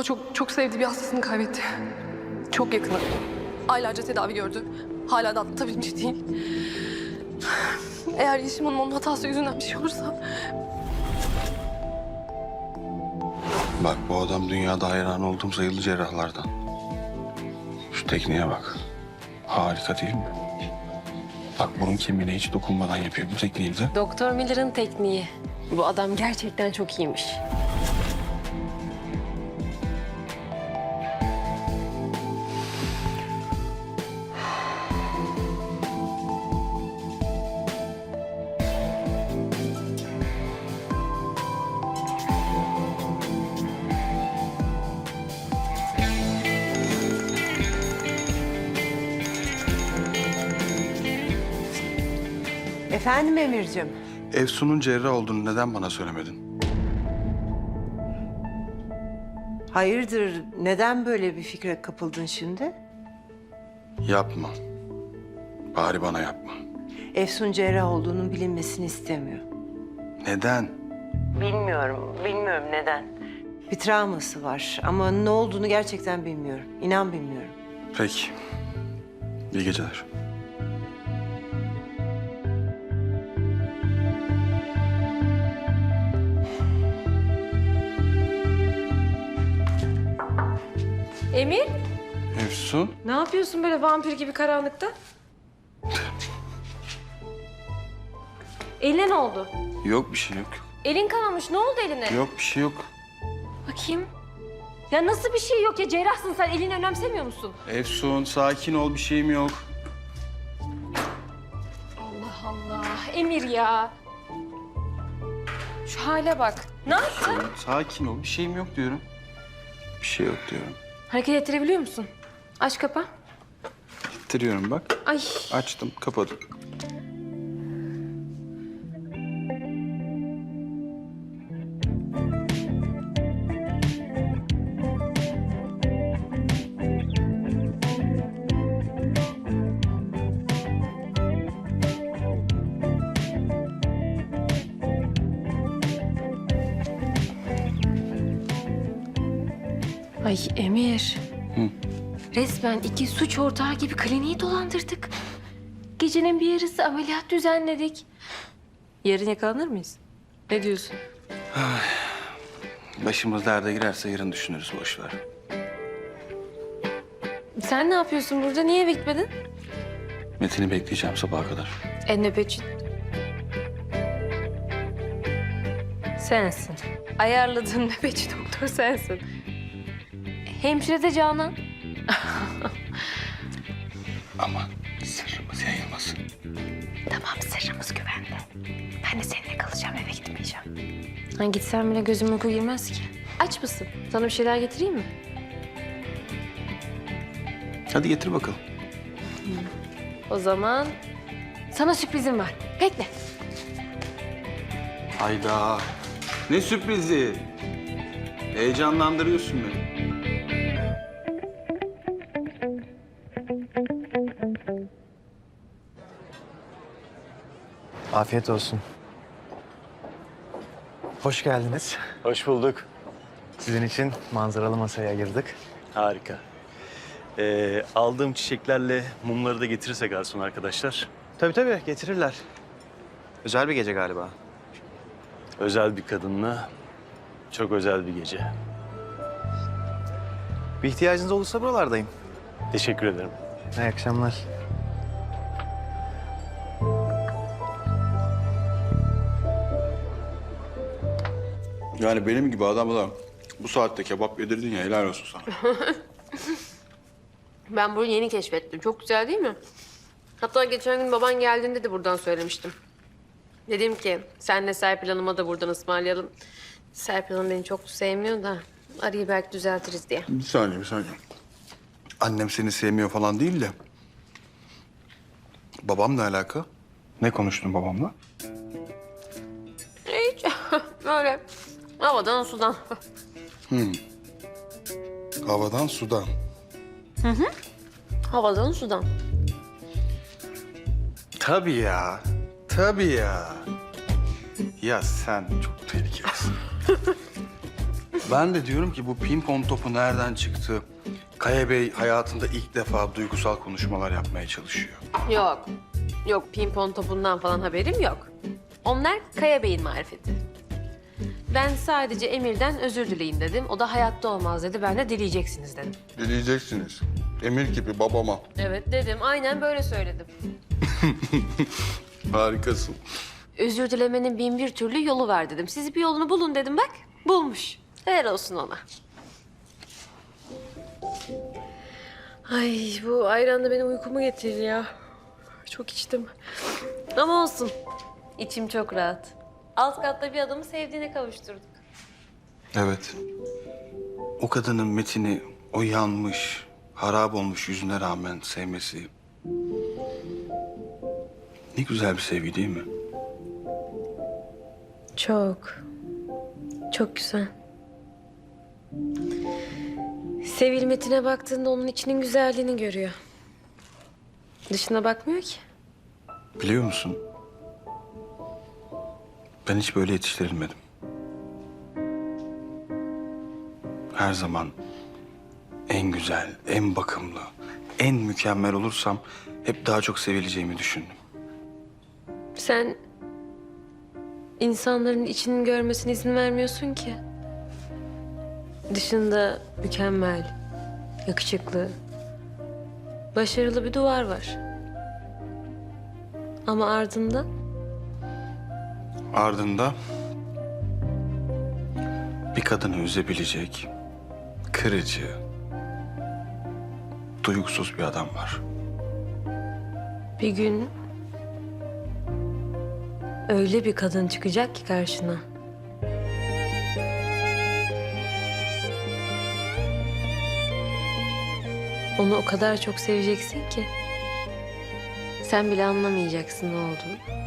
O çok çok sevdiği bir hastasını kaybetti. Çok yakını. Aylarca tedavi gördü. Hala da atlatabilmiş değil. Eğer Yeşim'in onun hatası yüzünden bir şey olursa... Bak bu adam dünyada hayran olduğum sayılı cerrahlardan. Şu tekniğe bak. Harika değil mi? Bak burun kemiğine hiç dokunmadan yapıyor bu tekniği de. Doktor Miller'ın tekniği. Bu adam gerçekten çok iyiymiş. Efendim Emir'cim? Efsun'un cerrah olduğunu neden bana söylemedin? Hayırdır, neden böyle bir fikre kapıldın şimdi? Yapma. Bari bana yapma. Efsun cerrah olduğunun bilinmesini istemiyor. Neden? Bilmiyorum, bilmiyorum neden. Bir travması var ama ne olduğunu gerçekten bilmiyorum. İnan bilmiyorum. Peki. İyi geceler. Emir, Efsun? ne yapıyorsun böyle vampir gibi karanlıkta? Eline ne oldu? Yok bir şey yok. Elin kanamış. Ne oldu eline? Yok bir şey yok. Bakayım. Ya nasıl bir şey yok ya? Cerrahsın sen. Elini önemsemiyor musun? Efsun sakin ol bir şeyim yok. Allah Allah. Emir ya. Şu hale bak. Ne yaptın? Sakin ol bir şeyim yok diyorum. Bir şey yok diyorum. Hareket ettirebiliyor musun? Aç kapa. Bitiriyorum bak. Ay. Açtım kapadım. Ay Emir. Hı. Resmen iki suç ortağı gibi kliniği dolandırdık. Gecenin bir yarısı ameliyat düzenledik. Yarın yakalanır mıyız? Ne diyorsun? Başımız derde girerse yarın düşünürüz boş ver. Sen ne yapıyorsun burada? Niye beklemedin? Metin'i bekleyeceğim sabaha kadar. En nöbetçi. Sensin. Ayarladığın nöbetçi doktor sensin. Hemşire de Canan. Ama sırrımız yayılmasın. Tamam sırrımız güvende. Ben de seninle kalacağım eve gitmeyeceğim. Ha, gitsen bile gözüm uyku girmez ki. Aç mısın? Sana bir şeyler getireyim mi? Hadi getir bakalım. O zaman sana sürprizim var. Bekle. Hayda. Ne sürprizi. Heyecanlandırıyorsun beni. Afiyet olsun. Hoş geldiniz. Hoş bulduk. Sizin için manzaralı masayı ayırdık. Harika. Ee, aldığım çiçeklerle mumları da getirirse garson arkadaşlar. Tabii tabii getirirler. Özel bir gece galiba. Özel bir kadınla çok özel bir gece. Bir ihtiyacınız olursa buralardayım. Teşekkür ederim. İyi akşamlar. Yani benim gibi adamla bu saatte kebap yedirdin ya helal olsun sana. Ben burayı yeni keşfettim. Çok güzel değil mi? Hatta geçen gün baban geldiğinde de buradan söylemiştim. Dedim ki senle Serpil Hanım'a da buradan ısmarlayalım. Serpil Hanım beni çok sevmiyor da arayı belki düzeltiriz diye. bir saniye bir saniye. Annem seni sevmiyor falan değil de. Babamla alaka? Ne konuştun babamla? Hiç böyle havadan sudan. Havadan sudan. Havadan sudan. Tabii ya. Tabii ya. Ya sen çok tehlikelisin. Ben de diyorum ki bu pimpon topu nereden çıktı? Kaya Bey hayatında ilk defa duygusal konuşmalar yapmaya çalışıyor. Yok. Yok pimpon topundan falan haberim yok. Onlar Kaya Bey'in marifeti. Ben sadece Emir'den özür dileyin dedim. O da hayatta olmaz dedi. Ben de dileyeceksiniz dedim. Dileyeceksiniz. Emir gibi babama. Evet dedim. Aynen böyle söyledim. Harikasın. Özür dilemenin bin bir türlü yolu var dedim. Siz bir yolunu bulun dedim bak. Bulmuş. Helal olsun ona. Ay bu ayran da benim uykumu getirir ya. Çok içtim. Ama olsun. İçim çok rahat. Alt katta bir adamı sevdiğine kavuşturduk. Evet. O kadının Metin'i o yanmış, harap olmuş yüzüne rağmen sevmesi... Ne güzel bir sevgi değil mi? Çok. Çok güzel. Sevil Metin'e baktığında onun içinin güzelliğini görüyor. Dışına bakmıyor ki. Biliyor musun? Ben hiç böyle yetiştirilmedim. Her zaman en güzel, en bakımlı, en mükemmel olursam hep daha çok sevileceğimi düşündüm. Sen insanların içinin görmesine izin vermiyorsun ki. Dışında mükemmel, yakışıklı, başarılı bir duvar var. Ama ardında Ardında bir kadını üzebilecek, kırıcı, duygusuz bir adam var. bir gün öyle bir kadın çıkacak ki karşına. Onu o kadar çok seveceksin ki. Sen bile anlamayacaksın ne olduğunu.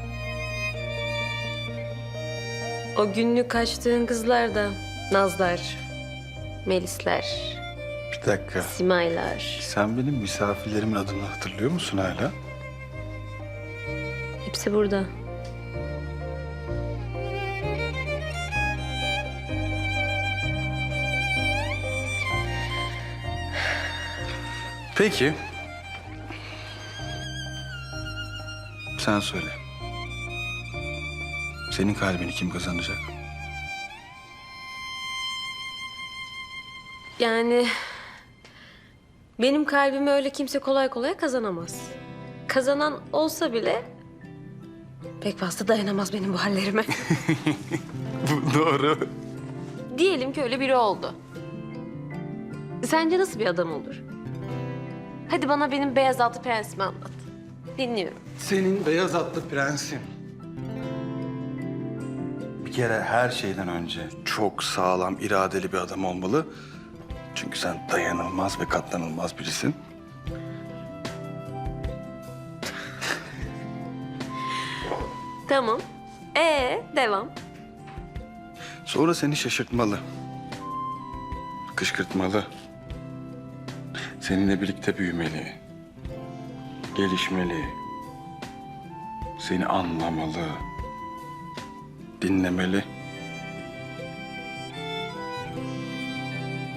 O günlük kaçtığın kızlar da Nazlar, Melisler, Bir dakika. Simaylar. Sen benim misafirlerimin adını hatırlıyor musun hala? Hepsi burada. Peki. Sen söyle. Senin kalbini kim kazanacak? Yani benim kalbimi öyle kimse kolay kolay kazanamaz. Kazanan olsa bile pek fazla dayanamaz benim bu hallerime. Doğru. Diyelim ki öyle biri oldu. Sence nasıl bir adam olur? Hadi bana benim beyaz altı prensimi anlat. Dinliyorum. Senin beyaz atlı prensin. Bir kere her şeyden önce çok sağlam, iradeli bir adam olmalı. Çünkü sen dayanılmaz ve katlanılmaz birisin. Tamam. Ee, devam. Sonra seni şaşırtmalı. Kışkırtmalı. Seninle birlikte büyümeli. Gelişmeli. Seni anlamalı. Dinlemeli.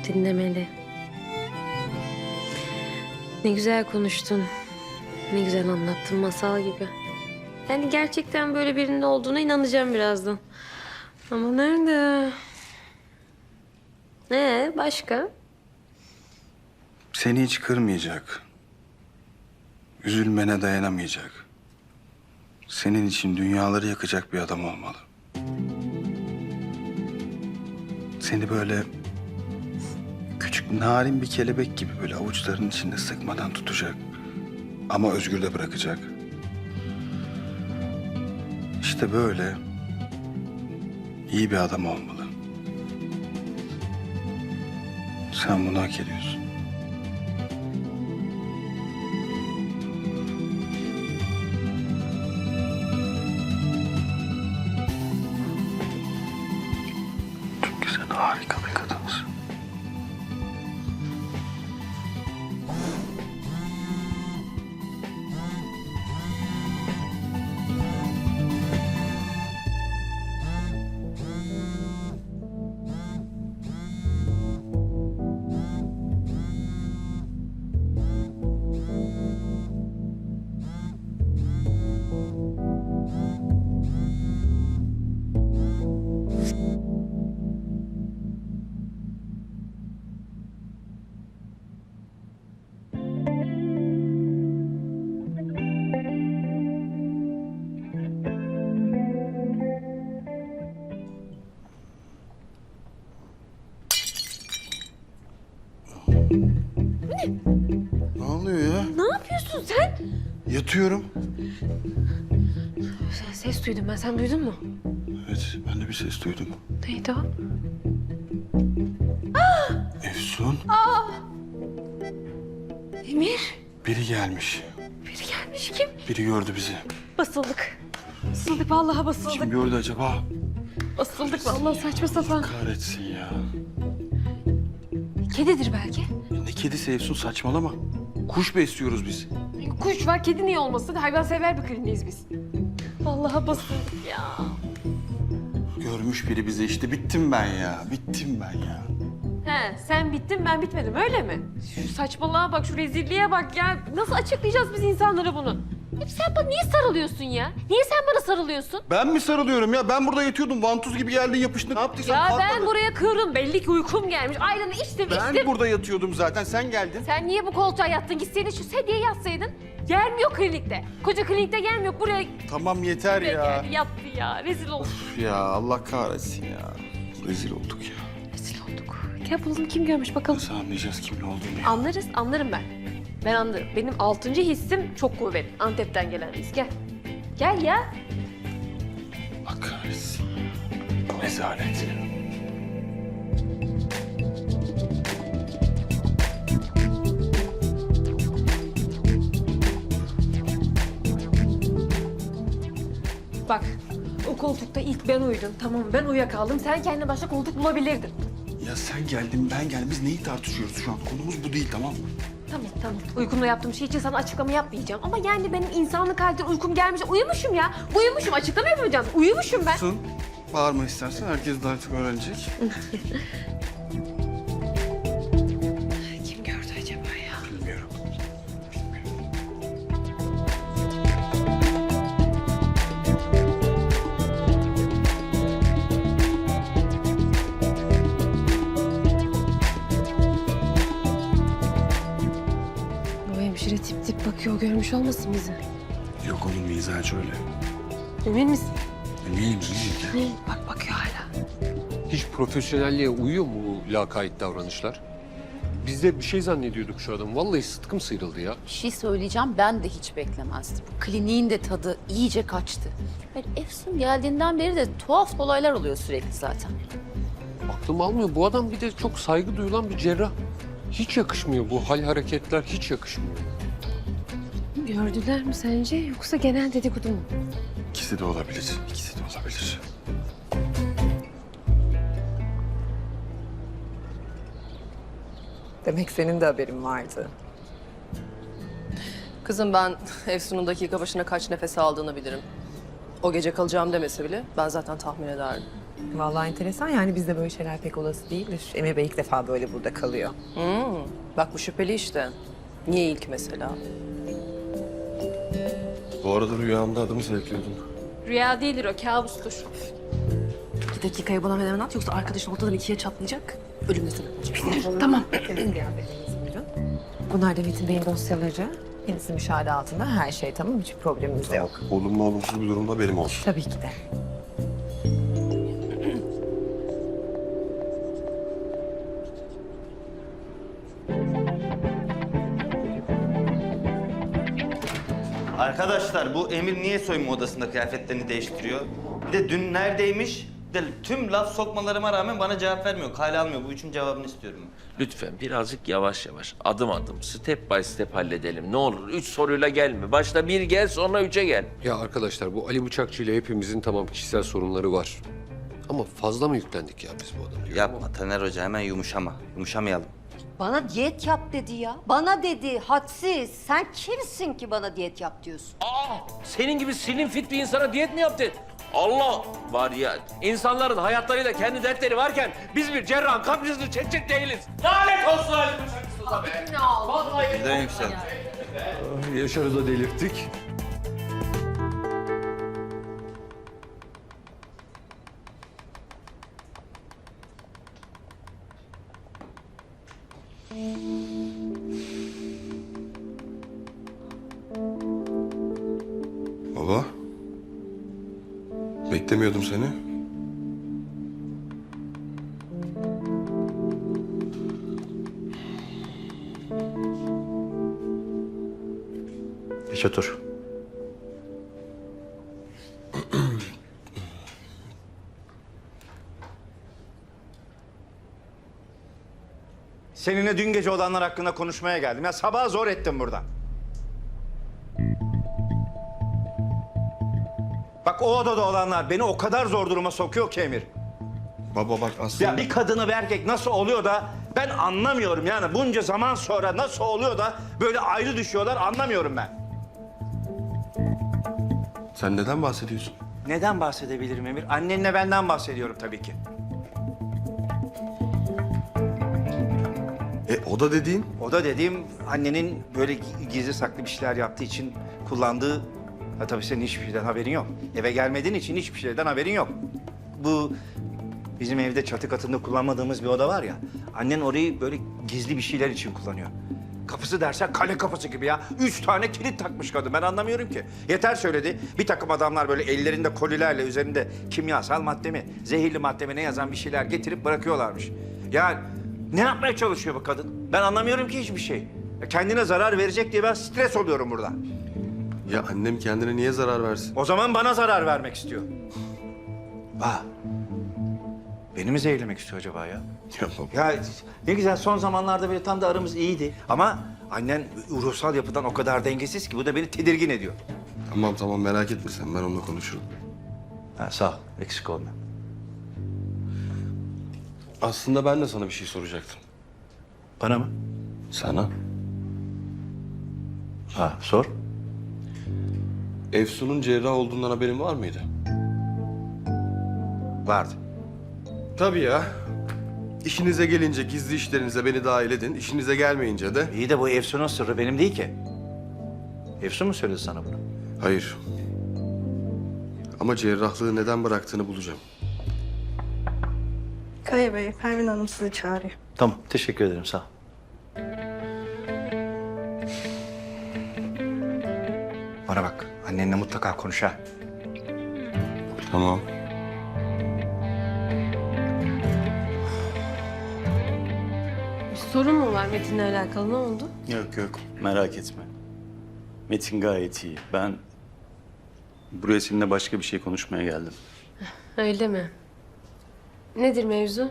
Dinlemeli. Ne güzel konuştun. Ne güzel anlattın masal gibi. Yani gerçekten böyle birinin olduğuna inanacağım birazdan. Ama nerede? Ne başka? Seni hiç kırmayacak. Üzülmene dayanamayacak. Senin için dünyaları yakacak bir adam olmalı. Seni böyle küçük narin bir kelebek gibi böyle avuçlarının içinde sıkmadan tutacak. Ama özgür de bırakacak. İşte böyle iyi bir adam olmalı. Sen bunu hak ediyorsun. Yatıyorum. Ses duydum ben. Sen duydun mu? Evet ben de bir ses duydum. Neydi o? Efsun. Emir. Biri gelmiş. Biri gelmiş. Kim? Biri gördü bizi. Basıldık. Basıldık vallahi basıldık. Kim gördü acaba? Basıldık vallahi saçma sapan. Kahretsin ya. Kedidir belki. Ne kedisi Efsun saçmalama. Kuş besliyoruz biz. Kuş var, kedi niye olmasın? Hayvansever bir kliniğiz biz. Vallahi basıldık ya. Görmüş biri bizi işte. Bittim ben ya. Bittim ben ya. He, sen bittin ben bitmedim öyle mi? Şu saçmalığa bak, şu rezilliğe bak ya. Nasıl açıklayacağız biz insanlara bunu? Hep sen bana niye sarılıyorsun ya? Niye sen bana sarılıyorsun? Ben mi sarılıyorum ya? Ben burada yatıyordum. Vantuz gibi geldin yapıştın. Ne yaptıysan Ya ben kalkmadın. buraya kırım. Belli ki uykum gelmiş. Ayranı içtim, Ben içtim. burada yatıyordum zaten. Sen geldin. Sen niye bu koltuğa yattın? Gitseydin şu sedyeye yatsaydın. Yer mi yok klinikte? Koca klinikte yer mi yok? Buraya, Tamam yeter buraya ya. geldi, yattı ya. Rezil olduk. Ya Allah kahretsin ya. Rezil olduk ya. Rezil olduk. Gel bulalım kim görmüş bakalım. Nasıl anlayacağız kimin olduğunu ya? Anlarız, anlarım ben. Ben anlarım. Benim altıncı hissim çok kuvvetli. Antep'ten gelen his. Gel. Gel ya. Allah kahretsin. Rezalet. Bak, o koltukta ilk ben uyudum. Tamam? Ben uyuyakaldım. Sen kendine başka koltuk bulabilirdin. Ya sen geldin ben geldim. Biz neyi tartışıyoruz şu an? Konumuz bu değil tamam mı? Tamam, tamam. Uykumda yaptığım şey için sana açıklama yapmayacağım. Ama yani benim insanlık halinde uykum gelmiş. Uyumuşum ya. Uyumuşum. Açıklama yapmayacağım. Uyumuşum ben. Sun. Bağırma istersen. Herkes de artık öğrenecek. Görmüş olmasın bizi. Yok onun mizacı öyle. Emin misin? Eminim eminim. Bak bakıyor hala. Hiç profesyonelliğe uyuyor mu bu lakayt davranışlar? Biz de bir şey zannediyorduk şu adam. Vallahi sıtkım sıyrıldı ya. Bir şey söyleyeceğim ben de hiç beklemezdim. Bu kliniğin de tadı iyice kaçtı. Yani Efsun geldiğinden beri de tuhaf olaylar oluyor sürekli zaten. Aklım almıyor. Bu adam bir de çok saygı duyulan bir cerrah. Hiç yakışmıyor bu hal hareketler hiç yakışmıyor. Gördüler mi sence yoksa genel dedikodu mu? İkisi de olabilir. İkisi de olabilir. Demek senin de haberin vardı. Kızım ben Efsun'un dakika başına kaç nefes aldığını bilirim. O gece kalacağım demese bile ben zaten tahmin ederdim. Vallahi enteresan yani bizde böyle şeyler pek olası değildir. Emir Bey ilk defa böyle burada kalıyor. Hmm, bak bu şüpheli işte. Niye ilk mesela? Bu arada rüyamda adımı sevkliyordun. Rüya değildir o kabustur. Bir dakikaya bana hemen at yoksa arkadaşın ortadan ikiye çatlayacak. Ölümle sebep olacak. Buyurun. Bunlar da Metin Bey'in dosyaları. Kendisi müşahede altında her şey tamam hiçbir problemimiz yok. Olumlu olumsuz bir durumda benim olsun. Tabii ki de. Arkadaşlar bu Emir niye soyunma odasında kıyafetlerini değiştiriyor? Bir de dün neredeymiş? Bir de tüm laf sokmalarıma rağmen bana cevap vermiyor. Kale almıyor. Bu üçün cevabını istiyorum. Lütfen birazcık yavaş yavaş, adım adım, step by step halledelim. Ne olur üç soruyla gelme. Başta bir gel sonra üçe gel. Ya arkadaşlar bu Ali Bıçakçı ile hepimizin tamam kişisel sorunları var. Ama fazla mı yüklendik ya biz bu diyorum Yapma Taner Hoca hemen yumuşama. Yumuşamayalım. Bana diyet yap dedi ya. Bana dedi hadsiz. Sen kimsin ki bana diyet yap diyorsun? Senin gibi slim fit bir insana diyet mi yaptın? Allah var ya insanların hayatlarıyla kendi dertleri varken biz bir cerrahın kapıcısını çekecek değiliz. Lanet olsun Ali Bıçakçı'na be. Vallahi Birden yükseldi. Yaşar'ı da delirttik. bekliyordum seni. Geç otur. Seninle dün gece olanlar hakkında konuşmaya geldim. Ya sabah zor ettim buradan. Bak o odada olanlar beni o kadar zor duruma sokuyor ki Emir. Baba bak aslında... Ya bir kadını bir erkek nasıl oluyor da ben anlamıyorum yani bunca zaman sonra nasıl oluyor da böyle ayrı düşüyorlar anlamıyorum ben. Sen neden bahsediyorsun? Neden bahsedebilirim Emir? Annenle benden bahsediyorum tabii ki. E o da dediğin? O da dediğim annenin böyle gizli saklı bir şeyler yaptığı için kullandığı... Ha tabii senin hiçbir şeyden haberin yok. Eve gelmediğin için hiçbir şeyden haberin yok. Bu bizim evde çatı katında kullanmadığımız bir oda var ya. Annen orayı böyle gizli bir şeyler için kullanıyor. Kapısı dersen kale kapısı gibi ya. Üç tane kilit takmış kadın. Ben anlamıyorum ki. Yeter söyledi. Bir takım adamlar böyle ellerinde kolilerle üzerinde kimyasal madde mi, zehirli madde mi ne yazan bir şeyler getirip bırakıyorlarmış. Ya ne yapmaya çalışıyor bu kadın? Ben anlamıyorum ki hiçbir şey. Kendine zarar verecek diye ben stres oluyorum burada. Ya annem kendine niye zarar versin? O zaman bana zarar vermek istiyor. Aa, beni mi zehirlemek istiyor acaba ya? Ya baba. Ya ne güzel son zamanlarda böyle tam da aramız iyiydi. Ama annen ruhsal yapıdan o kadar dengesiz ki bu da beni tedirgin ediyor. Tamam tamam merak etme sen ben onunla konuşurum. Ha, sağ ol, eksik olma. Aslında ben de sana bir şey soracaktım. Bana mı? Sana? Ha, sor. Efsun'un cerrah olduğundan haberin var mıydı? Vardı. Tabii ya. İşinize gelince gizli işlerinize beni dahil edin. İşinize gelmeyince de... İyi de bu Efsun'un sırrı benim değil ki. Efsun mu söyledi sana bunu? Hayır. Ama cerrahlığı neden bıraktığını bulacağım. Kaya Bey, Pervin Hanım sizi çağırıyor. Tamam, teşekkür ederim, sağ ol. Bana bak, annenle mutlaka konuş ha. Tamam. Bir sorun mu var Metin'le alakalı? Ne oldu? Yok yok merak etme. Metin gayet iyi. Ben buraya seninle başka bir şey konuşmaya geldim. Öyle mi? Nedir mevzu?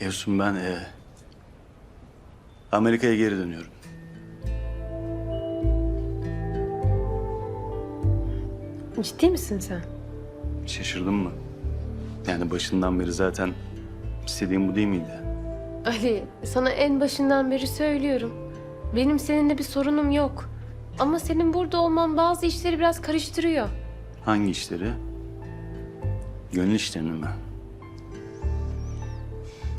Efsun ben e, Amerika'ya geri dönüyorum. Ciddi misin sen? Şaşırdın mı? Yani başından beri zaten istediğim bu değil miydi? Ali, sana en başından beri söylüyorum. Benim seninle bir sorunum yok. Ama senin burada olman bazı işleri biraz karıştırıyor. Hangi işleri? Gönül işlerini mi?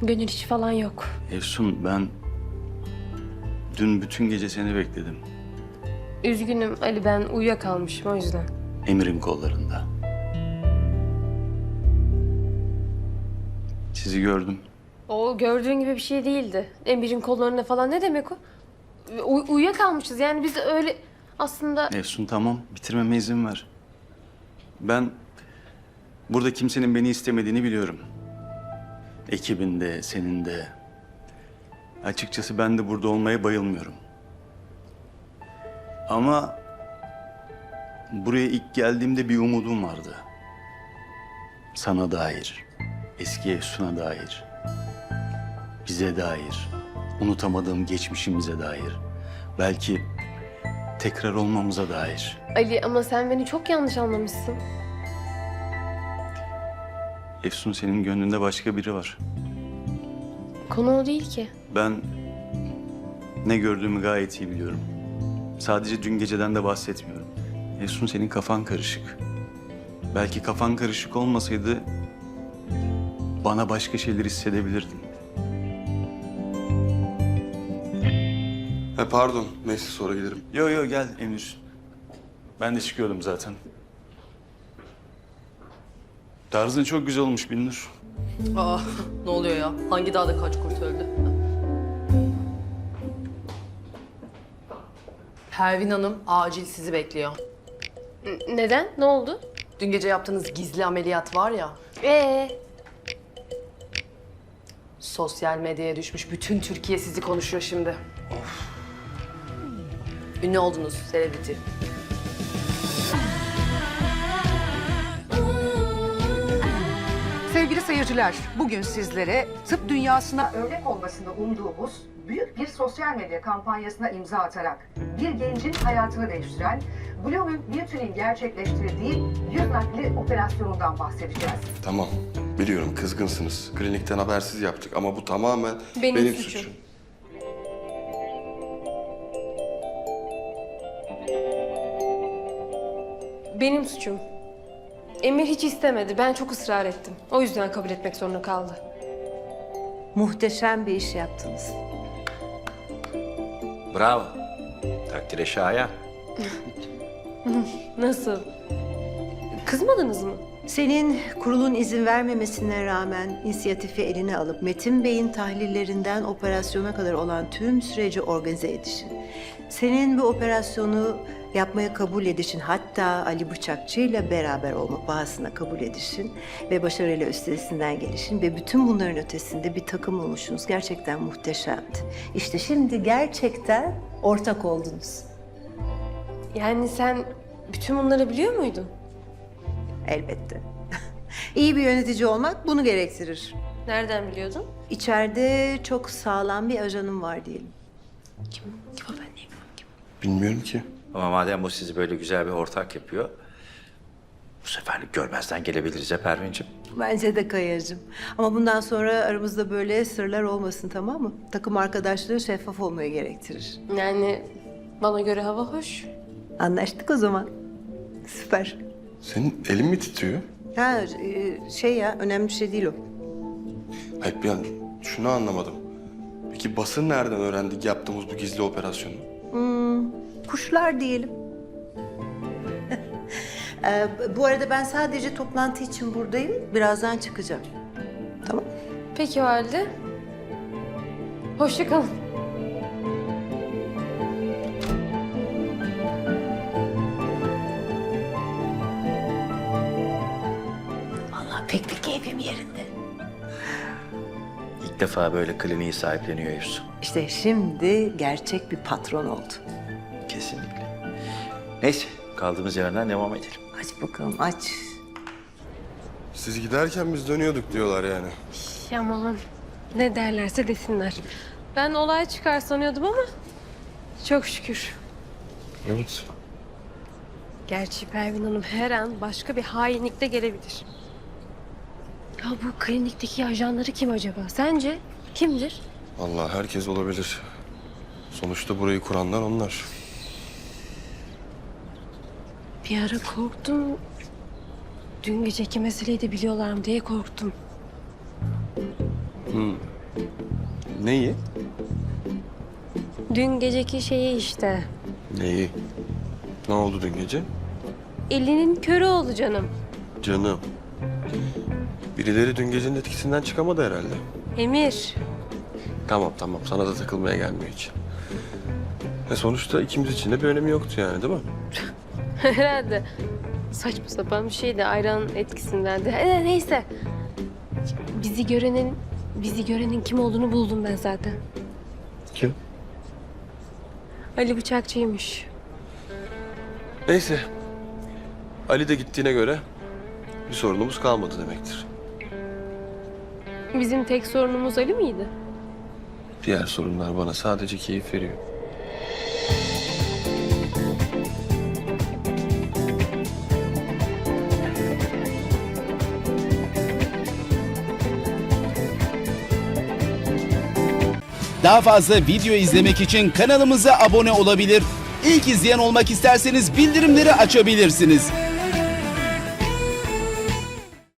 Gönül işi falan yok. Efsun ben dün bütün gece seni bekledim. Üzgünüm Ali, ben uyuyakalmışım o yüzden. Emir'in kollarında. Sizi gördüm. O gördüğün gibi bir şey değildi. Emir'in kollarında falan ne demek o? Uy- uyuyakalmışız yani biz öyle aslında... Efsun tamam bitirmeme izin ver. Ben burada kimsenin beni istemediğini biliyorum. Ekibinde, senin de. Açıkçası ben de burada olmaya bayılmıyorum. Ama buraya ilk geldiğimde bir umudum vardı. Sana dair, eski Efsun'a dair, bize dair, unutamadığım geçmişimize dair. Belki tekrar olmamıza dair. Ali ama sen beni çok yanlış anlamışsın. Efsun senin gönlünde başka biri var. Konu o değil ki. Ben ne gördüğümü gayet iyi biliyorum. Sadece dün geceden de bahsetmiyorum. Efsun senin kafan karışık. Belki kafan karışık olmasaydı bana başka şeyler hissedebilirdin. Ha pardon. Neyse sonra gelirim. Yo yo gel Emir. Ben de çıkıyordum zaten. Tarzın çok güzel olmuş Binnur. Aa, ne oluyor ya? Hangi dağda kaç kurt öldü? Pervin Hanım acil sizi bekliyor. N- neden? Ne oldu? Dün gece yaptığınız gizli ameliyat var ya, Ee, sosyal medyaya düşmüş. Bütün Türkiye sizi konuşuyor şimdi. Ünlü oldunuz, celebrity. Sevgili seyirciler, bugün sizlere tıp dünyasına örnek olmasını umduğumuz büyük bir sosyal medya kampanyasına imza atarak bir gencin hayatını değiştiren Bloom'un Beauty'nin gerçekleştirdiği yüz nakli operasyonundan bahsedeceğiz. Tamam. Biliyorum kızgınsınız. Klinikten habersiz yaptık ama bu tamamen Benim benim, suçum. suçum. Benim suçum. Emir hiç istemedi. Ben çok ısrar ettim. O yüzden kabul etmek zorunda kaldı. Muhteşem bir iş yaptınız. Bravo. Takdire şayan. Nasıl? Kızmadınız mı? Senin kurulun izin vermemesine rağmen inisiyatifi eline alıp Metin Bey'in tahlillerinden operasyona kadar olan tüm süreci organize edişin. Senin bu operasyonu yapmaya kabul edişin, hatta Ali Bıçakçı ile beraber olma pahasına kabul edişin ve başarıyla üstesinden gelişin ve bütün bunların ötesinde bir takım olmuşsunuz. Gerçekten muhteşemdi. İşte şimdi gerçekten ortak oldunuz. Yani sen bütün bunları biliyor muydun? Elbette. İyi bir yönetici olmak bunu gerektirir. Nereden biliyordun? İçeride çok sağlam bir ajanım var diyelim. Kim o ben neyim? Bilmiyorum ki. Ama madem bu sizi böyle güzel bir ortak yapıyor... ...bu seferlik görmezden gelebiliriz hep Pervin'ciğim. Bence de Kayacığım. Ama bundan sonra aramızda böyle sırlar olmasın tamam mı? Takım arkadaşlığı şeffaf olmayı gerektirir. Yani bana göre hava hoş. Anlaştık o zaman. Süper. Senin elin mi titriyor? Ha e, şey ya önemli bir şey değil o. Hayır bir an şunu anlamadım. Peki basın nereden öğrendik yaptığımız bu gizli operasyonu? Hmm, kuşlar diyelim. Ee, bu arada ben sadece toplantı için buradayım. Birazdan çıkacağım. Tamam. Peki o halde. Hoşça kalın. Keyfim yerinde. İlk defa böyle kliniği sahipleniyor Yusuf. İşte şimdi gerçek bir patron oldu. Kesinlikle. Neyse kaldığımız yerden devam edelim. Aç bakalım aç. Siz giderken biz dönüyorduk diyorlar yani. Aman ne derlerse desinler. Ben olay çıkar sanıyordum ama çok şükür. Evet. Gerçi Pervin Hanım her an başka bir hainlikte gelebilir. Ya bu klinikteki ajanları kim acaba? Sence kimdir? Vallahi herkes olabilir. Sonuçta burayı kuranlar onlar. Bir ara korktum. Dün geceki meseleyi de biliyorlar mı diye korktum. Neyi? Dün geceki şeyi işte. Neyi? Ne oldu dün gece? Elinin körü oldu canım. Canım. Birileri dün gecenin etkisinden çıkamadı herhalde. Emir. Tamam tamam sana da takılmaya gelmiyor hiç. E sonuçta ikimiz için de bir önemi yoktu yani değil mi? Herhalde. Saçma sapan bir şeydi. Ayran etkisinden de. E, neyse. Bizi görenin, bizi görenin kim olduğunu buldum ben zaten. Kim? Ali Bıçakçı'ymış. Neyse. Ali de gittiğine göre bir sorunumuz kalmadı demektir. Bizim tek sorunumuz Ali miydi? Diğer sorunlar bana sadece keyif veriyor. Daha fazla video izlemek için kanalımıza abone olabilir. İlk izleyen olmak isterseniz bildirimleri açabilirsiniz.